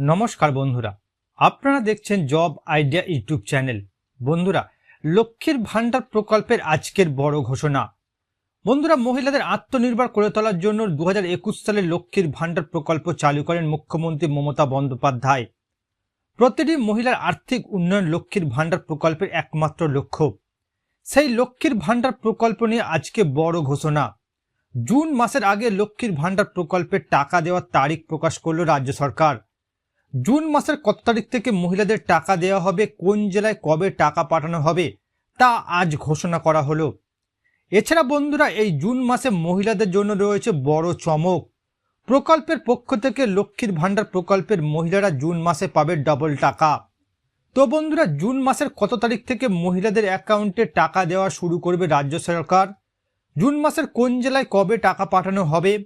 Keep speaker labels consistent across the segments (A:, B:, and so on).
A: নমস্কার বন্ধুরা, আপনারা দেখছেন জব আইডিয়া ইউটিউব চ্যানেল। বন্ধুরা, লক্ষ্মীর ভাণ্ডার প্রকল্পের আজকের বড় ঘোষণা। বন্ধুরা, মহিলাদের আত্মনির্ভর করে তোলার জন্য দু হাজার একুশ সালে লক্ষ্মীর ভাণ্ডার প্রকল্প চালু করেন মুখ্যমন্ত্রী মমতা বন্দ্যোপাধ্যায়। প্রতিটি মহিলার আর্থিক উন্নয়ন লক্ষ্মীর ভাণ্ডার প্রকল্পের একমাত্র লক্ষ্য। সেই লক্ষ্মীর ভাণ্ডার প্রকল্প নিয়ে আজকে বড় ঘোষণা। জুন মাসের আগে লক্ষ্মীর ভাণ্ডার প্রকল্পের টাকা দেওয়ার তারিখ প্রকাশ করল রাজ্য সরকার। জুন মাসের কত তারিখ থেকে মহিলাদের টাকা দেওয়া হবে, কোন জেলায় কবে টাকা পাঠানো হবে, তা আজ ঘোষণা করা হলো। এছাড়া বন্ধুরা, এই জুন মাসে মহিলাদের জন্য রয়েছে বড় চমক। প্রকল্পের পক্ষ থেকে লক্ষ্মীর ভাণ্ডার প্রকল্পের মহিলারা জুন মাসে পাবে ডবল টাকা। তো বন্ধুরা, জুন মাসের কত তারিখ থেকে মহিলাদের অ্যাকাউন্টে টাকা দেওয়া শুরু করবে রাজ্য সরকার? জুন মাসের কোন জেলায় কবে টাকা পাঠানো হবে?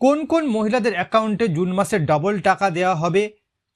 A: কোন কোন মহিলাদের অ্যাকাউন্টে জুন মাসে ডবল টাকা দেওয়া হবে?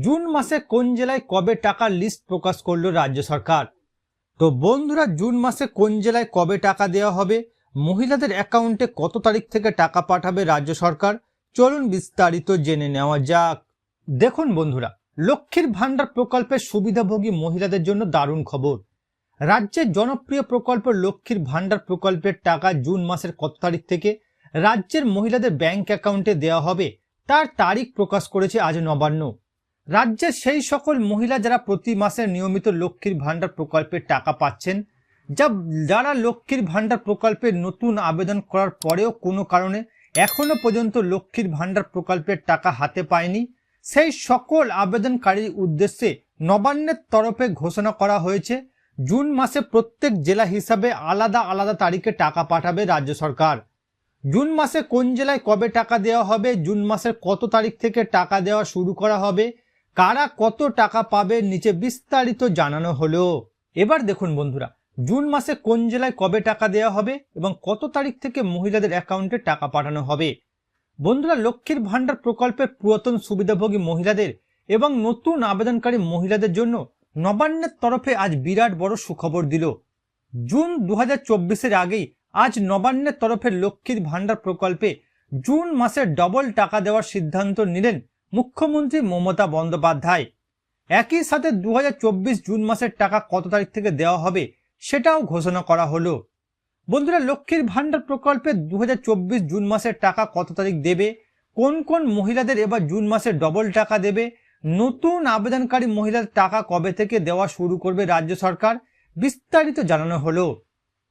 A: জুন মাসে কোন জেলায় কবে টাকার লিস্ট প্রকাশ করল রাজ্য সরকার? তো বন্ধুরা, জুন মাসে কোন জেলায় কবে টাকা দেওয়া হবে? মহিলাদের অ্যাকাউন্টে কত তারিখ থেকে টাকা পাঠাবে রাজ্য সরকার? চলুন বিস্তারিত জেনে নেওয়া যাক। দেখুন বন্ধুরা, লক্ষ্মীর ভাণ্ডার প্রকল্পের সুবিধাভোগী মহিলাদের জন্য দারুণ খবর। রাজ্যের জনপ্রিয় প্রকল্প লক্ষ্মীর ভাণ্ডার প্রকল্পের টাকা জুন মাসের কত তারিখ থেকে রাজ্যের মহিলাদের ব্যাংক অ্যাকাউন্টে দেওয়া হবে? তার তারিখ প্রকাশ করেছে আজ নবান্ন। রাজ্যের সেই সকল মহিলা যারা প্রতি মাসে নিয়মিত লক্ষ্মীর ভাণ্ডার প্রকল্পের টাকা পাচ্ছেন, যা যারা লক্ষ্মীর ভাণ্ডার প্রকল্পে নতুন আবেদন করার পরেও কোনো কারণে এখনও পর্যন্ত লক্ষ্মীর ভাণ্ডার প্রকল্পের টাকা হাতে পায়নি, সেই সকল আবেদনকারীর উদ্দেশ্যে নবান্নের তরফে ঘোষণা করা হয়েছে, জুন মাসে প্রত্যেক জেলা হিসাবে আলাদা আলাদা তারিখে টাকা পাঠাবে রাজ্য সরকার। জুন মাসে কোন জেলায় কবে টাকা দেওয়া হবে, জুন মাসের কত তারিখ থেকে টাকা দেওয়া শুরু করা হবে কারা কত টাকা পাবে নিচে বিস্তারিত জানানো হলো। এবার দেখুন বন্ধুরা, জুন মাসে কোন জেলায় কবে টাকা দেওয়া হবে এবং কত তারিখ থেকে মহিলাদের অ্যাকাউন্টে টাকা পাঠানো হবে? বন্ধুরা, লক্ষ্মীর ভাণ্ডার প্রকল্পের পুরাতন সুবিধাভোগী মহিলাদের এবং নতুন আবেদনকারী মহিলাদের জন্য নবান্নের তরফে আজ বিরাট বড় সুখবর দিল। জুন দু হাজার আগেই আজ নবান্নের তরফে লক্ষ্মীর ভাণ্ডার প্রকল্পে জুন মাসে ডবল টাকা দেওয়ার সিদ্ধান্ত নিলেন মুখ্যমন্ত্রী মমতা বন্দ্যোপাধ্যায়, একই সাথে দু হাজার চব্বিশ জুন মাসের টাকা কত তারিখ থেকে দেওয়া হবে সেটাও ঘোষণা করা হলো। বন্ধুরা, লক্ষ্মীর ভাণ্ডার প্রকল্পে দু হাজার চব্বিশ জুন মাসের টাকা কত তারিখ দেবে, কোন কোন মহিলাদের এবার জুন মাসে ডবল টাকা দেবে, নতুন আবেদনকারী মহিলার টাকা কবে থেকে দেওয়া শুরু করবে রাজ্য সরকার, বিস্তারিত জানানো হলো।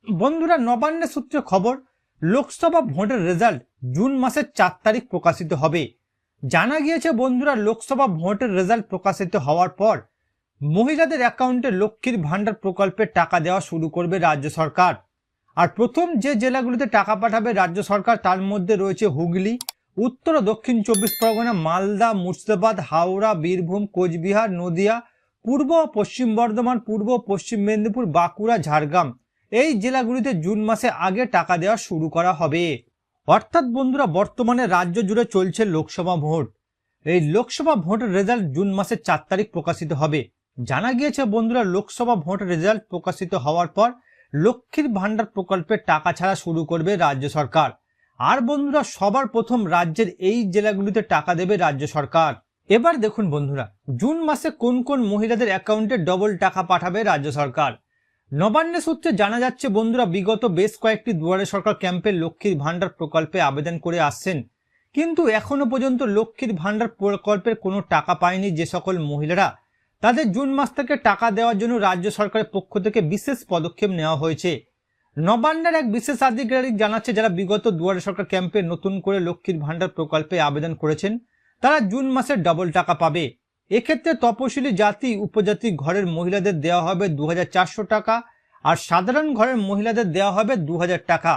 A: বন্ধুরা, নবান্নের সূত্রে খবর, লোকসভা ভোটের রেজাল্ট জুন মাসের চার তারিখ প্রকাশিত হবে। জানা গিয়েছে বন্ধুরা লোকসভা ভোটের রেজাল্ট প্রকাশিত হওয়ার পর মহিলাদের অ্যাকাউন্টে লক্ষ্মীর ভাণ্ডার প্রকল্পে টাকা দেওয়া শুরু করবে রাজ্য সরকার। আর প্রথম যে জেলাগুলিতে টাকা পাঠাবে রাজ্য সরকার তার মধ্যে রয়েছে হুগলি, উত্তর ও দক্ষিণ চব্বিশ পরগনা, মালদা, মুর্শিদাবাদ, হাওড়া, বীরভূম, কোচবিহার, নদিয়া, পূর্ব ও পশ্চিম বর্ধমান, পূর্ব পশ্চিম মেদিনীপুর, বাঁকুড়া, ঝাড়গ্রাম। এই জেলাগুলিতে জুন মাসে আগে টাকা দেওয়া শুরু করা হবে। অর্থাৎ বন্ধুরা, বর্তমানে রাজ্য জুড়ে চলছে লোকসভা ভোট। এই লোকসভা ভোটের রেজাল্ট জুন মাসের চার তারিখ প্রকাশিত হবে। জানা গিয়েছে বন্ধুরা, লোকসভা ভোট রেজাল্ট প্রকাশিত হওয়ার পর লক্ষ্মীর ভাণ্ডার প্রকল্পের টাকা ছাড়া শুরু করবে রাজ্য সরকার। আর বন্ধুরা, সবার প্রথম রাজ্যের এই জেলাগুলিতে টাকা দেবে রাজ্য সরকার। এবার দেখুন বন্ধুরা, জুন মাসে কোন কোন মহিলাদের অ্যাকাউন্টে ডবল টাকা পাঠাবে রাজ্য সরকার? নবান্ন সূত্রে জানা যাচ্ছে, বন্ধুরা, বিগত বেশ কয়েকটি দুয়ারে সরকার ক্যাম্পে লক্ষ্মীর ভাণ্ডার প্রকল্পে আবেদন করে আসছেন। কিন্তু এখনও পর্যন্ত লক্ষ্মীর ভাণ্ডার প্রকল্পের কোনো টাকা পায়নি যে সকল মহিলারা। তাদের জুন মাস থেকে টাকা দেওয়ার জন্য রাজ্য সরকারের পক্ষ থেকে বিশেষ পদক্ষেপ নেওয়া হয়েছে। নবান্নের এক বিশেষ আধিকারিক জানাচ্ছে, যারা বিগত দুয়ারে সরকার ক্যাম্পে নতুন করে লক্ষ্মীর ভাণ্ডার প্রকল্পে আবেদন করেছেন, তারা জুন মাসে ডবল টাকা পাবে। এক্ষেত্রে তপশিলি জাতি, উপজাতি ঘরের মহিলাদের দেওয়া হবে দু হাজার চারশো টাকা আর সাধারণ ঘরের মহিলাদের দেওয়া হবে দু হাজার টাকা।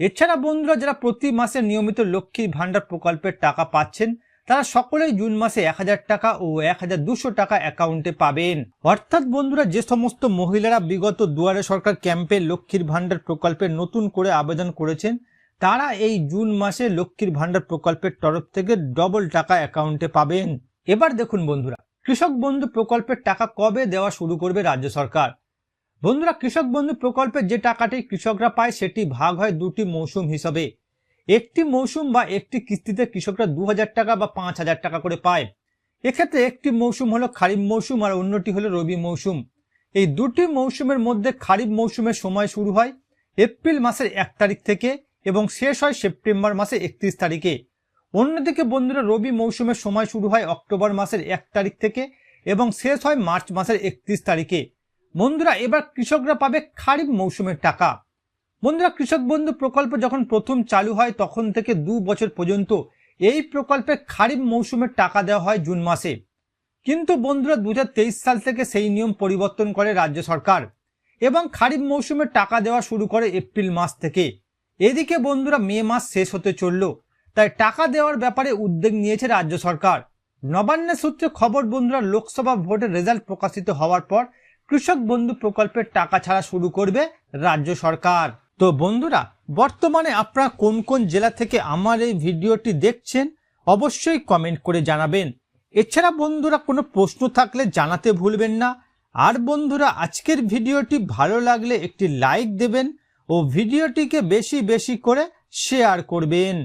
A: এছাড়া বন্ধুরা, যারা প্রতি মাসে নিয়মিত লক্ষ্মীর ভাণ্ডার প্রকল্পের টাকা পাচ্ছেন, তারা সকলেই জুন মাসে এক হাজার টাকা ও এক টাকা অ্যাকাউন্টে পাবেন। অর্থাৎ বন্ধুরা, যে সমস্ত মহিলারা বিগত দুয়ারে সরকার ক্যাম্পে লক্ষ্মীর ভাণ্ডার প্রকল্পে নতুন করে আবেদন করেছেন, তারা এই জুন মাসে লক্ষ্মীর ভাণ্ডার প্রকল্পের তরফ থেকে ডবল টাকা অ্যাকাউন্টে পাবেন। এবার দেখুন বন্ধুরা, কৃষক বন্ধু প্রকল্পের টাকা কবে দেওয়া শুরু করবে রাজ্য সরকার? বন্ধুরা, কৃষক বন্ধু প্রকল্পের যে টাকাটি কৃষকরা পায় সেটি ভাগ হয় দুটি মৌসুম হিসাবে। একটি মৌসুম বা একটি কিস্তিতে কৃষকরা দু হাজার টাকা বা পাঁচ হাজার টাকা করে পায়। এক্ষেত্রে একটি মৌসুম হলো খারিফ মৌসুম আর অন্যটি হলো রবি মৌসুম। এই দুটি মৌসুমের মধ্যে খারিফ মৌসুমের সময় শুরু হয় এপ্রিল মাসের এক তারিখ থেকে এবং শেষ হয় সেপ্টেম্বর মাসে একত্রিশ তারিখে। অন্যদিকে বন্ধুরা রবি মৌসুমের সময় শুরু হয় অক্টোবর মাসের এক তারিখ থেকে এবং শেষ হয় মার্চ মাসের একত্রিশ তারিখে। বন্ধুরা, এবার কৃষকরা পাবে খারিফ মৌসুমের টাকা। বন্ধুরা, কৃষক বন্ধু প্রকল্প যখন প্রথম চালু হয়, তখন থেকে দু বছর পর্যন্ত এই প্রকল্পে খারিফ মৌসুমের টাকা দেওয়া হয় জুন মাসে। কিন্তু বন্ধুরা দু হাজার তেইশ সাল থেকে সেই নিয়ম পরিবর্তন করে রাজ্য সরকার এবং খারিফ মৌসুমে টাকা দেওয়া শুরু করে এপ্রিল মাস থেকে। এদিকে বন্ধুরা, মে মাস শেষ হতে চলল। তাই টাকা দেওয়ার ব্যাপারে উদ্যোগ নিয়েছে রাজ্য সরকার। নবান্নের সূত্রে খবর, বন্ধুরা, লোকসভা ভোটের রেজাল্ট প্রকাশিত হওয়ার পর কৃষক বন্ধু প্রকল্পের টাকা ছাড়া শুরু করবে রাজ্য সরকার। তো বন্ধুরা, বর্তমানে আপনারা কোন কোন জেলা থেকে আমার এই ভিডিওটি দেখছেন, অবশ্যই কমেন্ট করে জানাবেন। এছাড়া বন্ধুরা, কোনো প্রশ্ন থাকলে জানাতে ভুলবেন না। আর বন্ধুরা, আজকের ভিডিওটি ভালো লাগলে একটি লাইক দেবেন ও ভিডিওটিকে বেশি বেশি করে শেয়ার করবেন।